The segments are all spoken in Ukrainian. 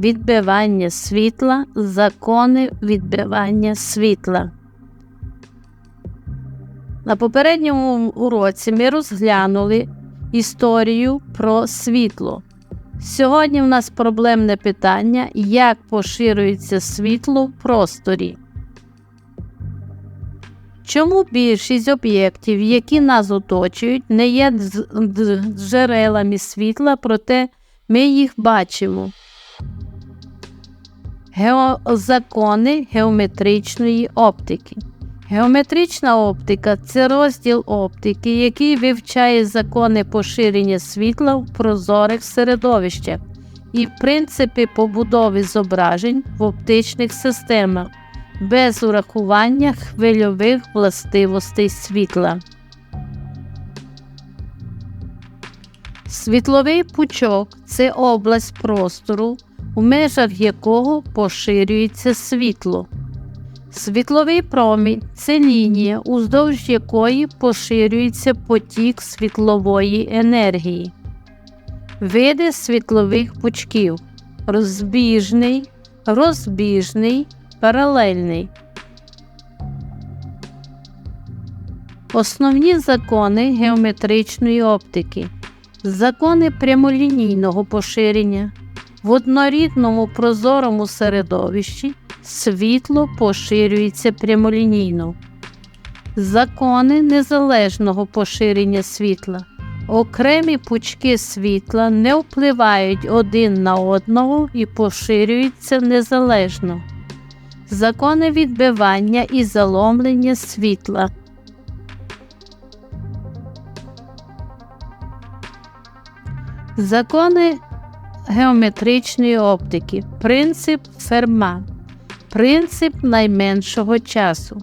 відбивання світла, закони відбивання світла. На попередньому уроці ми розглянули історію про світло. Сьогодні в нас проблемне питання, як поширюється світло в просторі. Чому більшість об'єктів, які нас оточують, не є джерелами світла, проте ми їх бачимо? Закони геометричної оптики. Геометрична оптика це розділ оптики, який вивчає закони поширення світла в прозорих середовищах і принципи побудови зображень в оптичних системах без урахування хвильових властивостей світла. Світловий пучок це область простору, у межах якого поширюється світло. Світловий промінь це лінія, уздовж якої поширюється потік світлової енергії. Види світлових пучків розбіжний, розбіжний, паралельний. Основні закони геометричної оптики. Закони прямолінійного поширення. В однорідному прозорому середовищі світло поширюється прямолінійно. Закони незалежного поширення світла. Окремі пучки світла не впливають один на одного і поширюються незалежно. Закони відбивання і заломлення світла. Закони геометричної оптики. Принцип ферма. Принцип найменшого часу.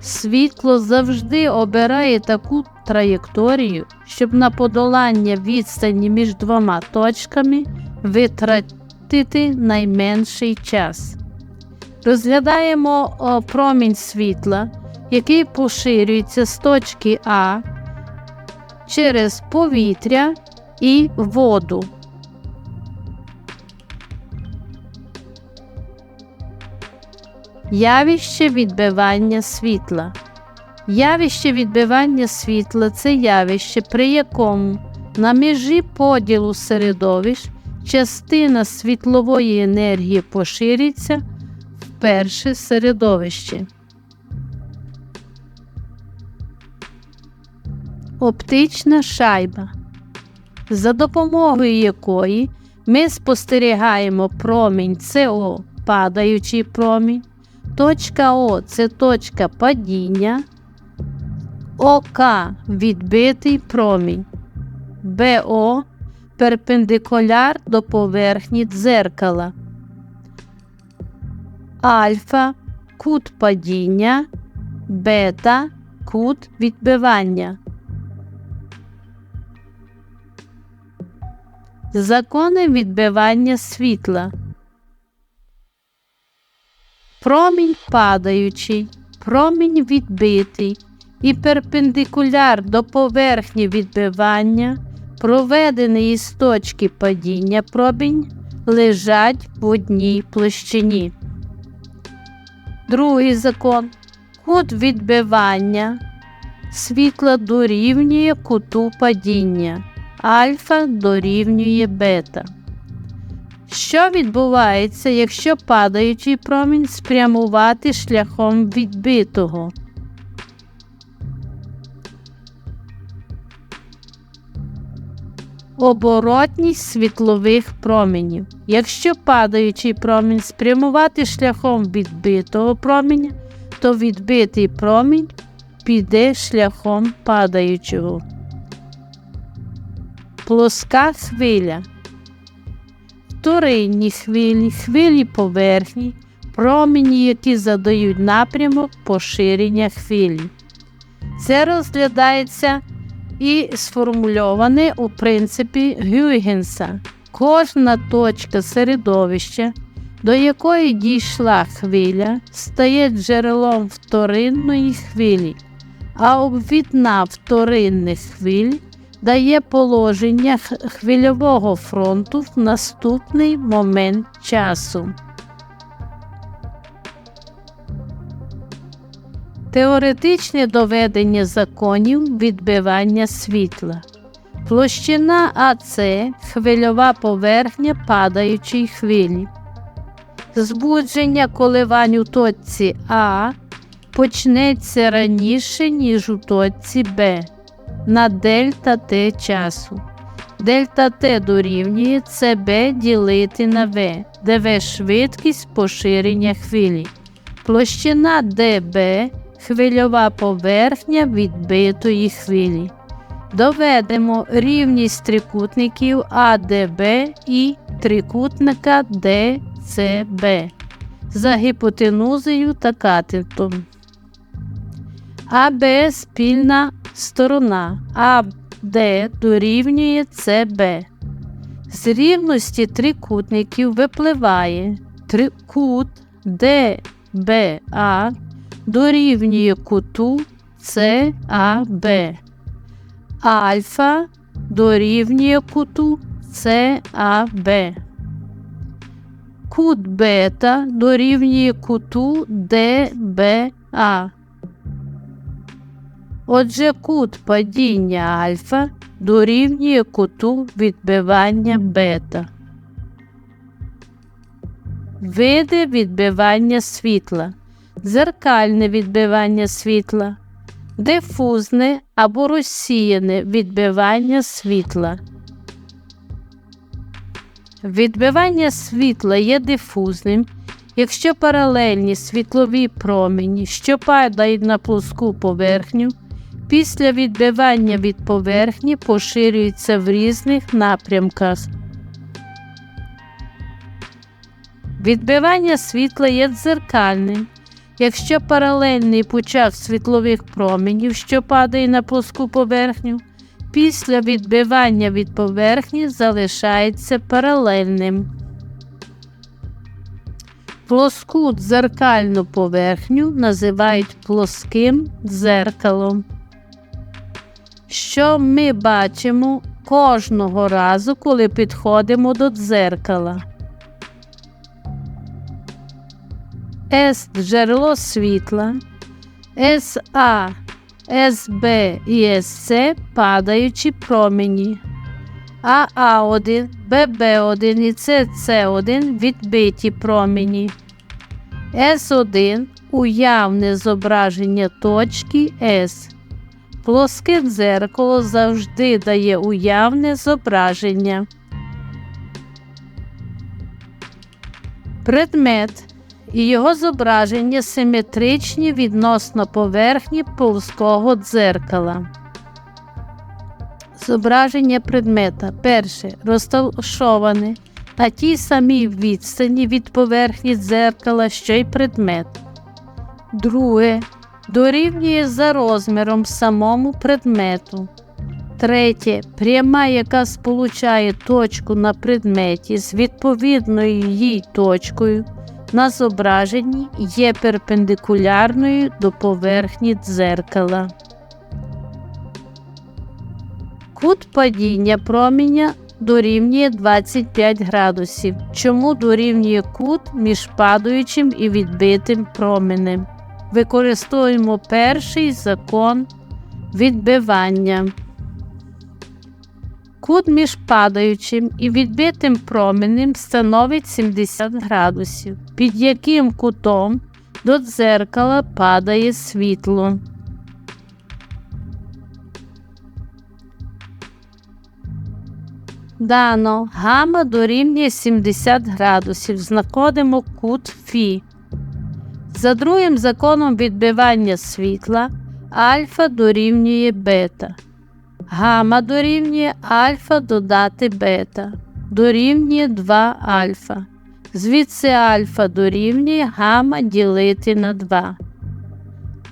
Світло завжди обирає таку траєкторію, щоб на подолання відстані між двома точками витратити найменший час. Розглядаємо промінь світла, який поширюється з точки А через повітря і воду. Явище відбивання світла. Явище відбивання світла це явище, при якому на межі поділу середовищ частина світлової енергії поширюється в перше середовище. Оптична шайба, за допомогою якої ми спостерігаємо промінь СО, падаючий промінь. Точка О це точка падіння, ОК відбитий промінь, БО перпендикуляр до поверхні дзеркала, альфа кут падіння, бета кут відбивання. Закони відбивання світла. Промінь падаючий, промінь відбитий і перпендикуляр до поверхні відбивання, проведений із точки падіння промінь, лежать в одній площині. Другий закон. Кут відбивання світла дорівнює куту падіння, альфа дорівнює бета. Що відбувається, якщо падаючий промінь спрямувати шляхом відбитого? Оборотність світлових променів. Якщо падаючий промінь спрямувати шляхом відбитого променя, то відбитий промінь піде шляхом падаючого. Плоска хвиля вторинні хвилі, хвилі поверхні, промені, які задають напрямок поширення хвилі. Це розглядається і сформульоване у принципі Гюйгенса. Кожна точка середовища, до якої дійшла хвиля, стає джерелом вторинної хвилі, а обвідна вторинних хвиль дає положення хвильового фронту в наступний момент часу. Теоретичне доведення законів відбивання світла. Площина АЦ хвильова поверхня падаючої хвилі. Збудження коливань у точці А почнеться раніше, ніж у точці Б на дельта Т часу. Дельта Т дорівнює СБ ділити на В, де В швидкість поширення хвилі. Площина ДБ хвильова поверхня відбитої хвилі. Доведемо рівність трикутників АДБ і трикутника ДЦБ за гіпотенузою та катетом. АБ спільна сторона, АД дорівнює СБ. З рівності трикутників випливає трикут ДБА дорівнює куту САБ. Альфа дорівнює куту САБ. Кут бета дорівнює куту ДБА. Отже, кут падіння альфа дорівнює куту відбивання бета. Види відбивання світла, дзеркальне відбивання світла, дифузне або розсіяне відбивання світла. Відбивання світла є дифузним, якщо паралельні світлові промені, що падають на плоску поверхню, після відбивання від поверхні поширюються в різних напрямках. Відбивання світла є дзеркальним, якщо паралельний пучок світлових променів, що падає на плоску поверхню, після відбивання від поверхні залишається паралельним. Плоску дзеркальну поверхню називають плоским дзеркалом. Що ми бачимо кожного разу, коли підходимо до дзеркала. С джерело світла, СА СБ і СЦ падаючі промені, а А1, ББ1 і СЦ1 відбиті промені. С1 уявне зображення точки С. Плоске дзеркало завжди дає уявне зображення. Предмет і його зображення симетричні відносно поверхні плоского дзеркала. Зображення предмета перше розташоване на тій самій відстані від поверхні дзеркала, що й предмет. Друге дорівнює за розміром самому предмету. Третє пряма, яка сполучає точку на предметі з відповідною їй точкою на зображенні є перпендикулярною до поверхні дзеркала. Кут падіння проміння дорівнює 25 градусів. Чому дорівнює кут між падаючим і відбитим променем? Використовуємо перший закон відбивання. Кут між падаючим і відбитим променем становить 70 градусів, під яким кутом до дзеркала падає світло. Дано гама дорівнює 70 градусів. Знаходимо кут Фі. За другим законом відбивання світла альфа дорівнює бета. Гама дорівнює альфа додати бета. Дорівнює 2 альфа. Звідси альфа дорівнює гама ділити на 2.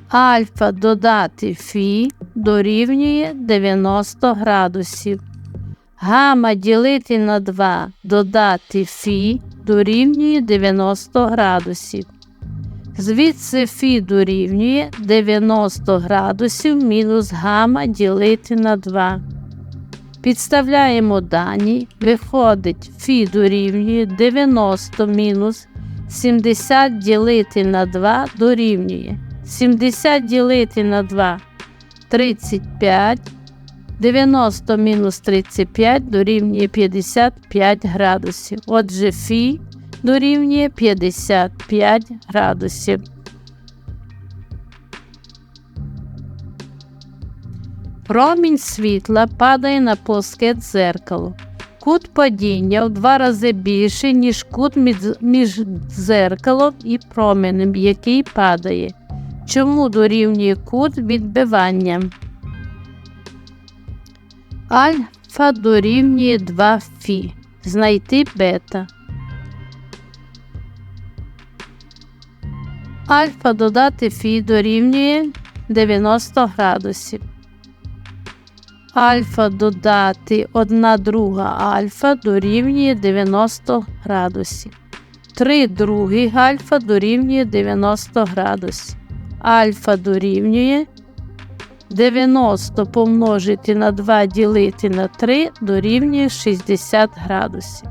Альфа додати Фі дорівнює 90 градусів. Гама ділити на 2 додати Фі дорівнює 90 градусів. Звідси Фі дорівнює 90 градусів мінус гама ділити на 2. Підставляємо дані, виходить фі дорівнює 90 мінус 70 ділити на 2 дорівнює. 70 ділити на 2 35. 90 мінус 35 дорівнює 55 градусів. Отже, фі дорівнює 55 градусів. Промінь світла падає на плоске дзеркало. Кут падіння в два рази більший, ніж кут між- дзеркалом і променем, який падає. Чому дорівнює кут відбивання? Альфа дорівнює 2 фі. Знайти бета. Альфа додати фі дорівнює 90 градусів. Альфа додати 1 друга альфа дорівнює 90 градусів. 3 других альфа дорівнює 90 градусів. Альфа дорівнює 90 помножити на 2 ділити на 3 дорівнює 60 градусів.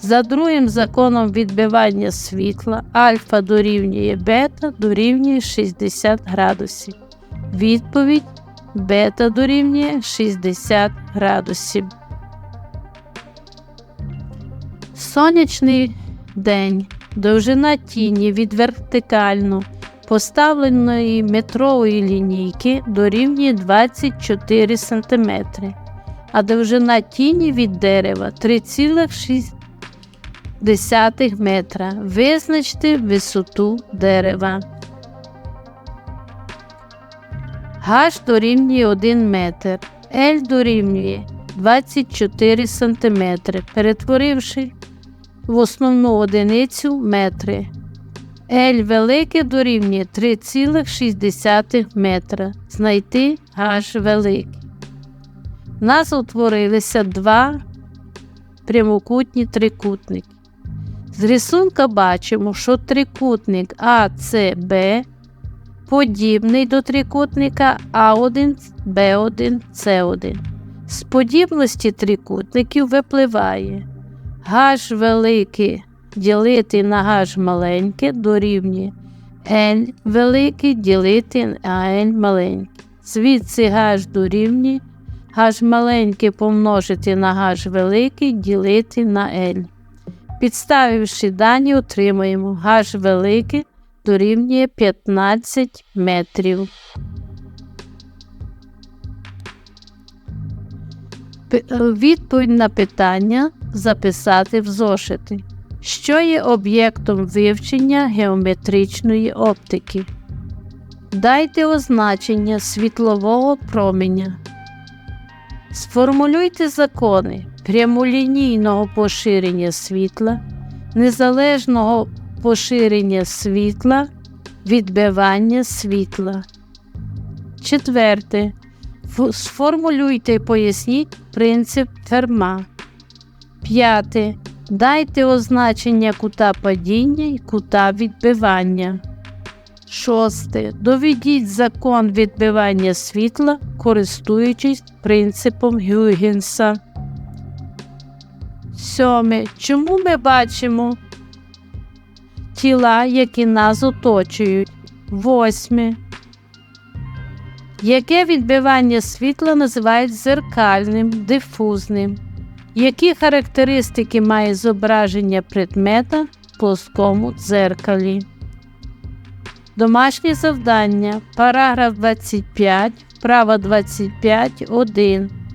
За другим законом відбивання світла альфа дорівнює бета дорівнює 60 градусів. Відповідь бета дорівнює 60 градусів. Сонячний день. Довжина тіні від вертикально поставленої метрової лінійки дорівнює 24 см, а довжина тіні від дерева 3,6 метра. Визначте висоту дерева. H дорівнює 1 метр, L дорівнює 24 см, перетворивши в основну одиницю метри. L велике дорівнює 3,6 метра. Знайти H великий. У нас утворилися два прямокутні трикутники. З рисунка бачимо, що трикутник АЦБ подібний до трикутника А1, Б1, С1. З подібності трикутників випливає H велике ділити на H маленьке дорівнює L велике ділити на L маленьке. Звідси H дорівнює H маленьке помножити на H велике ділити на L. Підставивши дані, отримуємо H велике дорівнює 15 метрів. Е, Відповідь на питання записати в зошити. Що є об'єктом вивчення геометричної оптики? Дайте означення світлового променя. Сформулюйте закони прямолінійного поширення світла, незалежного поширення світла, відбивання світла. Четверте. Сформулюйте і поясніть принцип Ферма. П'яте. Дайте означення кута падіння і кута відбивання. Шосте. Доведіть закон відбивання світла, користуючись принципом Гюйгенса. Сьоме. Чому ми бачимо тіла, які нас оточують? Восьме. Яке відбивання світла називають зеркальним, дифузним? Які характеристики має зображення предмета в плоскому дзеркалі? Домашнє завдання. Параграф 25, вправа 25, 1.